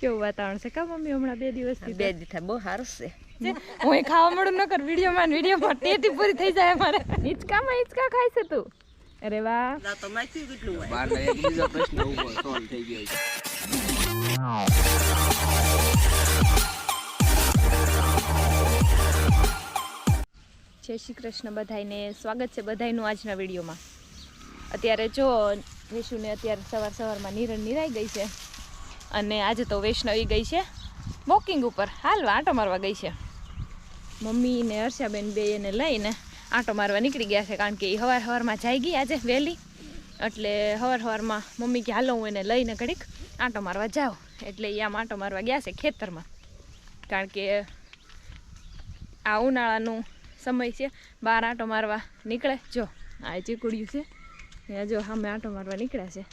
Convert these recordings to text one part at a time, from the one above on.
કેવું વાતાવરણ છે? કા મમ્મી હમણાં બે દિવસથી બે દિવસ બહુ સારું છે. હું એ ખાવા મળું ન કર વિડીયોમાં વિડીયોમાં ટેટી પૂરી થઈ જાય અમારે. હિંચકામાં હિંચકા ખાય છે તું. અરે વાહ. તો માથી કેટલું હોય? બાર એક બીજો પ્રશ્ન ઊભો સોલ્વ થઈ ગયો છે. જય શ્રી કૃષ્ણ બધાઈને સ્વાગત છે બધાયનું આજના વિડીયોમાં અત્યારે જો વેશુને અત્યારે સવાર સવારમાં નિરણ નિરાઈ ગઈ છે. અને આજે તો વૈષ્ણવી ગઈ છે વોકિંગ ઉપર. હાલવા આંટો મારવા ગઈ છે. મમ્મી ને હર્ષાબેન બે એને લઈને આંટો મારવા નીકળી ગયા છે કારણ કે એ હવાર હવારમાં જાય ગઈ આજે વહેલી. એટલે હવાર હવારમાં મમ્મી કે, હાલો, હું એને લઈને ઘડીક આંટો મારવા જાઉં. એટલે એ આમ આંટો મારવા ગયા છે ખેતરમાં. કારણ કે આ ઉનાળાનું સમય છે. બહાર આંટો મારવા નીકળે. જો, આ ચીકુડિયું છે, ત્યાં જો સામે આંટો મારવા નીકળ્યા છે.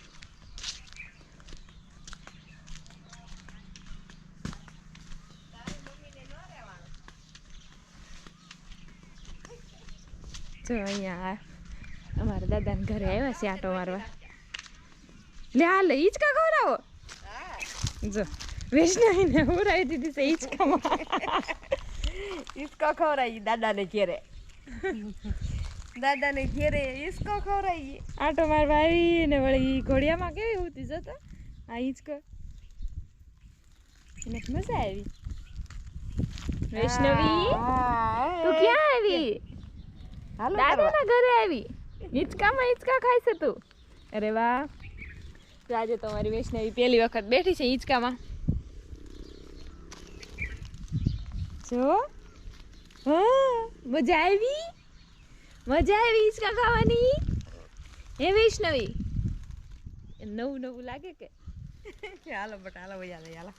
જો અહીંયા અમારા દાદાને ઘરે આવ્યા છે આંટો મારવા. લે આ લે હિંચકા ખવડાવો. જો વૈષ્ણવીને ઉરાવી દીધી છે હિંચકામાં ઈસકો ખવડાવી દાદાને ઘેરે. દાદાને ઘેરે ઈચકો ખવડાવી આટો મારવા આવી ને વળી ઘોડિયામાં કેવી હોતી જતો આ હિંચકો એને મજા આવી. વૈષ્ણવી તું ક્યાં આવી? હાલો દાદાના ઘરે આવી. હિંચકામાં હિંચકા ખાય છે તું. અરે વાહ. તો આજે તમારી વૈષ્ણવી પહેલી વખત બેઠી છે હિંચકામાં. જો. હા મજા આવી? મજા આવી હિંચકા ખાવાની? હે વૈષ્ણવી? નવું નવું લાગે કે? હાલો બટ હાલો ભાઈ હાલો હાલો.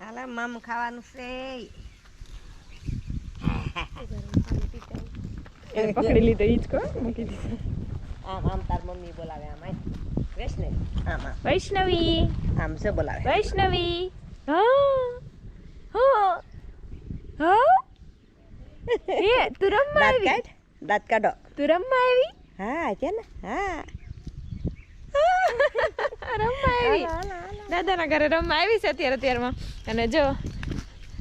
હાલો મામ ખાવાનું છે. પકડી લીધો હિંચકો મૂકી દીધો. આમ આમ તાર મમ્મી બોલાવે આમ આય. વૈષ્ણવી. આમ વૈષ્ણવી. આમ છે બોલાવે. વૈષ્ણવી. હા. હો. હો. એ તું રમવા દાંત આવી? કાઢ. દાંત કાઢો. તું રમવા આવી? હા છે ને? હા. રમવા આવી? દાદાના ઘરે રમવા આવી છે અત્યારે અત્યારમાં. અને જો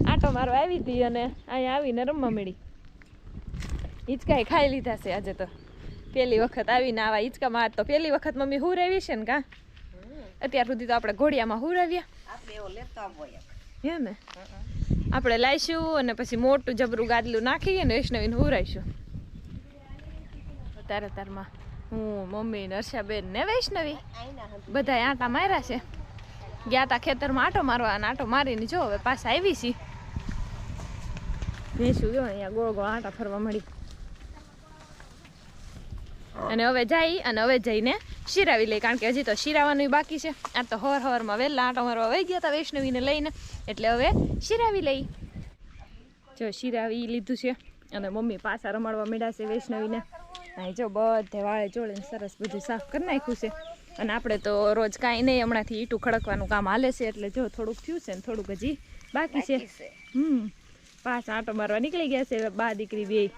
આટો મારવા આવી હતી અને અહીંયા આવીને રમવા મળી. હિંચકાએ ખાઈ લીધા છે આજે તો. પહેલી વખત આવીને આવા હિંચકામાં આજ તો પહેલી વખત મમ્મી હું રેવી છે ને કા? અત્યાર સુધી તો આપણે ઘોડિયામાં હું એક. હે ને? આપણે લાવીશું અને પછી મોટું જબરું ગાદલું નાખીએ ને વૈષ્ણવીને હુરાઈશું. તારે તારમાં હું મમ્મી નરસાબેન ને વૈષ્ણવી બધા આંટા માર્યા છે. ગયા તા ખેતરમાં આંટો મારવા અને આંટો મારીને જો હવે પાછા આવી છી ભેંસું જો અહીંયા ગોળ ગોળ આંટા ફરવા મળી. અને હવે જઈ અને હવે જઈને શિરાવી લઈ કારણ કે હજી તો શિરાવાનું બાકી છે. આ તો હવાર હવારમાં વહેલા આંટો મારવા વહી ગયા હતા વૈષ્ણવીને લઈને. એટલે હવે શિરાવી લઈ. જો શિરાવી લીધું છે. અને મમ્મી પાછા રમાડવા મેળાશે છે વૈષ્ણવીને. અહીં જો બધે વાળે જોડે સરસ બધું સાફ કરી નાખ્યું છે. અને આપણે તો રોજ કાંઈ નહીં હમણાંથી ઈટું ખડકવાનું કામ હાલે છે. એટલે જો થોડુંક થયું છે ને થોડુંક હજી બાકી છે. હમ. પાછા આંટો મારવા નીકળી ગયા છે. બા દીકરી બે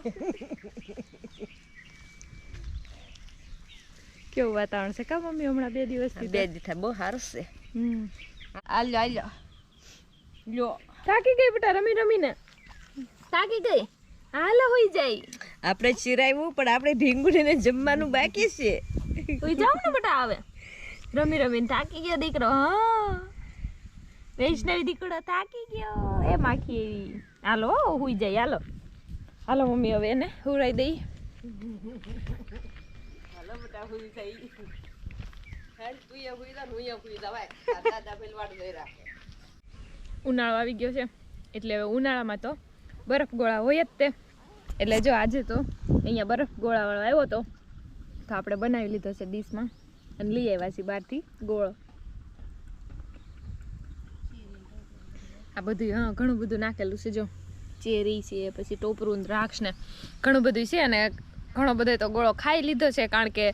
કેવું વાતાવરણ છે? કા મમ્મી હમણાં બે દિવસથી બે દિવસ બહુ સારું છે. આલ્યો આલ્યો લ્યો. થાકી ગઈ બેટા રમી રમીને. થાકી ગઈ? હાલો હોઈ જાય. આપણે ચિરાવ્યું પણ આપણે ઢીંગુડીને જમવાનું બાકી છે. હોઈ જાવ ને બેટા આવે રમી રમીને થાકી ગયો દીકરો હા. વૈષ્ણવી દીકરો થાકી ગયો. એ માખી એવી. હાલો હોઈ જાય હાલો. હાલો મમ્મી હવે એને હુરાઈ દઈ હાલો બેટા હુઈ થઈ હેડ હુઈ હુઈ દાદા દઈ રાખે ઉનાળો આવી ગયો છે. એટલે હવે ઉનાળામાં તો બરફ ગોળા હોય જ તે. એટલે જો આજે તો અહીંયા બરફ ગોળાવાળો આવ્યો તો તો આપણે બનાવી લીધો છે ડીશમાં અને લઈ આવ્યા છીએ બહારથી ગોળો. આ બધું હા ઘણું બધું નાખેલું છે જો. ચેરી છે, પછી ટોપરું દ્રાક્ષ ને ઘણું બધું છે અને ઘણો બધો તો ગોળો ખાઈ લીધો છે, કારણ કે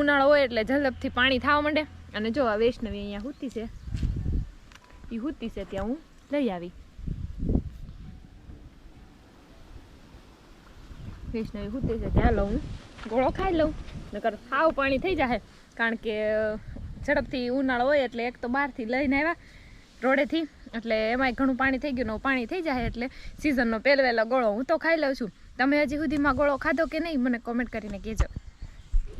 ઉનાળો હોય એટલે ઝલપથી પાણી થવા માંડે. અને જો આ વૈષ્ણવી અહીંયા હુતી છે. એ હુતી છે ત્યાં હું લઈ આવી. વૈષ્ણવી હુતી છે ત્યાં લઉં, ગોળો ખાઈ લઉં, નકર સાવ પાણી થઈ જાય કારણ કે ઝડપથી ઉનાળો હોય એટલે એક તો બહારથી લઈને આવ્યા, રોડેથી. એટલે એમાંય ઘણું પાણી થઈ ગયું પાણી થઈ જાય એટલે સિઝનનો પહેલવેલો ગોળો હું તો ખાઈ લઉં છું. તમે હજી સુધીમાં ગોળો ખાધો કે નહીં? મને કોમેન્ટ કરીને કહેજો.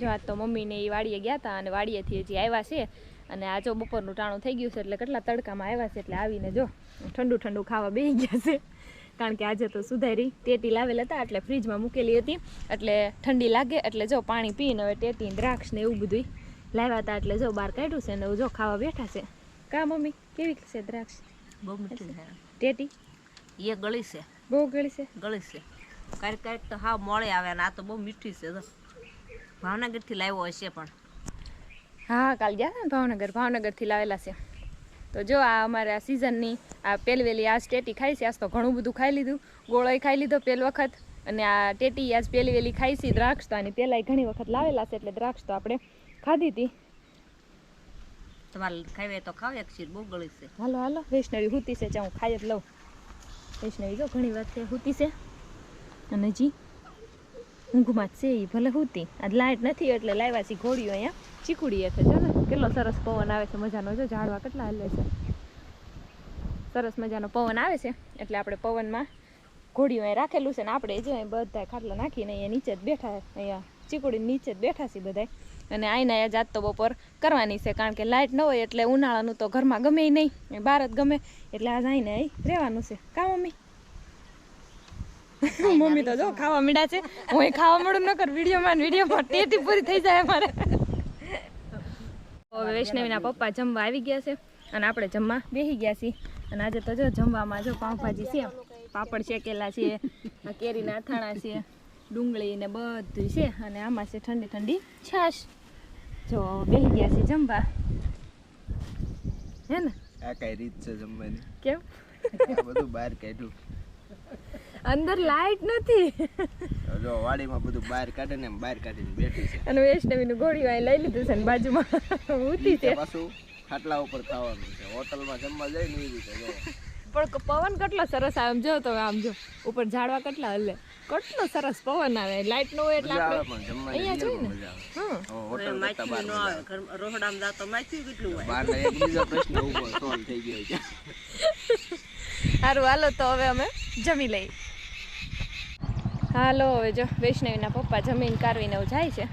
જો, આ તો મમ્મીને એ વાડીએ ગયા હતા અને વાડીએથી હજી આવ્યા છે. અને આ જો બપોરનું ટાણું થઈ ગયું છે એટલે કેટલા તડકામાં આવ્યા છે એટલે આવીને જો, ઠંડુ ઠંડુ ખાવા બેસી ગયા છે. કારણ કે આજે તો સુધારી ટેટી લાવેલ હતા એટલે ફ્રીજમાં મૂકેલી હતી. એટલે ઠંડી લાગે એટલે જો પાણી પીને હવે ટેટી દ્રાક્ષ ને એવું બધું લાવ્યા હતા એટલે જો બહાર કાઢ્યું છે ને જો ખાવા બેઠા છે. કા મમ્મી, કેવી છે દ્રાક્ષ? બહુ મીઠી છે. ટેટી? એ ગળી છે. બહુ ગળી છે? ગળી છે. ક્યારેક ક્યારેક તો હા મોળે આવે ને આ તો બહુ મીઠી છે તો ભાવનગરથી લાવ્યો હશે પણ. હા કાલ ગયા ને ભાવનગર? ભાવનગરથી લાવેલા છે. તો જો આ અમારે આ સિઝનની આ પેલવેલી આજ ટેટી ખાઈ છે. આજ તો ઘણું બધું ખાઈ લીધું. ગોળોય ખાઈ લીધો પેલ વખત. અને આ ટેટી આજ પહેલી વેલી ખાઈ છે દ્રાક્ષ તો આની પહેલાંય ઘણી વખત લાવેલા છે એટલે દ્રાક્ષ તો આપણે ખાધી હતી. તમારે ખાવી તો ખાવ, એક શીર બહુ ગળી છે. હાલો હાલો. વૈષ્ણવી હુતી છે હું ખાઈ જ લઉં. વૈષ્ણવી જો ઘણી વાત છે, હુતી છે. અને જી, ઊંઘમાં જ છે એ ભલે હુતી. આજ લાઇટ નથી એટલે લાવ્યા છે ઘોડીઓ અહીંયા. ચીકુડીએ છે, જો ને. કેટલો સરસ પવન આવે છે, મજાનો. જો ઝાડવા કેટલા હલે છે. સરસ મજાનો પવન આવે છે, એટલે આપણે પવનમાં ઘોડીઓ અહીં રાખેલું છે ને આપણે જો બધા ખાટલા નાખીને અહીંયા નીચે જ બેઠા, અહીંયા ચીકુડી નીચે જ બેઠા છીએ બધા અને આઈને જાત તો બપોર કરવાની છે કારણ કે લાઇટ ન હોય એટલે ઉનાળાનું તો ઘરમાં ગમે નહીં. બહાર જ ગમે એટલે આજ આઈને રહેવાનું છે. કા મમ્મી? મમ્મી તો જો ખાવા મીડા છે. હું ખાવા મળું ન કર વિડીયોમાં વિડીયોમાં ટેટી પૂરી થઈ જાય અમારે. હવે વૈષ્ણવીના પપ્પા જમવા આવી ગયા છે અને આપણે જમવા બેસી ગયા છીએ. અને આજે તો જો જમવામાં જો પાઉંભાજી છે પાપડ શેકેલા છે કેરીના અથાણા છે ડુંગળી ને બધું છે. અને આમાં છે ઠંડી ઠંડી છાશ. જો બેસી ગયા છે જમવા. હે ને? આ કઈ રીત છે જમવાની? કેમ? બધું બહાર કાઢ્યું. અંદર લાઈટ નથી. જો વાડીમાં બધું બહાર કાઢે ને બહાર કાઢીને બેઠી છે. અને વૈષ્ણવીનું ગોળી વાય લઈ લીધું છે ને બાજુમાં. ઊતી છે. પાછું ખાટલા ઉપર ખાવાનું છે. હોટલમાં જમવા જાય ને એ રીતે જો. પણ પવન કેટલો સરસ આવે આમ જો તો આમ જો. ઉપર ઝાડવા કેટલા હલે. કેટલો સરસ પવન આવે. લાઈટ નો હોય એટલે આપણે અહીંયા જોઈ ને. સારું હાલો તો હવે અમે જમી લઈએ. હાલો હવે જો વૈષ્ણવીના પપ્પા જમીન કારવીને એવું જાય છે.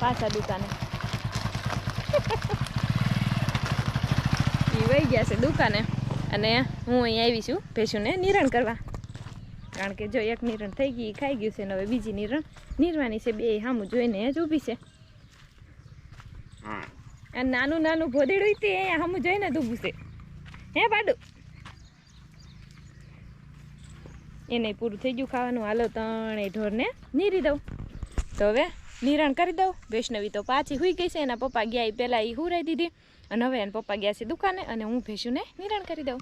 પાછા દુકાને. એ વહી ગયા છે દુકાને. અને હું અહીં આવી છું ભેંસુને નિરણ કરવા. કારણ કે જો એક નિરણ થઈ ગઈ ખાઈ ગયું છે ને હવે બીજી નિરણ નિરવાની છે બે સામું જોઈને જ ઊભી છે. અને નાનું નાનું ભોદેડું તે અહીંયા સામું જોઈને જ ઊભું છે. હે પાડું એને પૂરું થઈ ગયું ખાવાનું. હાલો ત્રણેય ઢોરને નીરી દઉં. તો હવે નિરણ કરી દઉં. વૈષ્ણવી તો પાછી હુઈ ગઈ છે. એના પપ્પા ગયા એ પહેલાં એ હુરાઈ દીધી. અને હવે એના પપ્પા ગયા છે દુકાને અને હું ભેંસુને નિરણ કરી દઉં.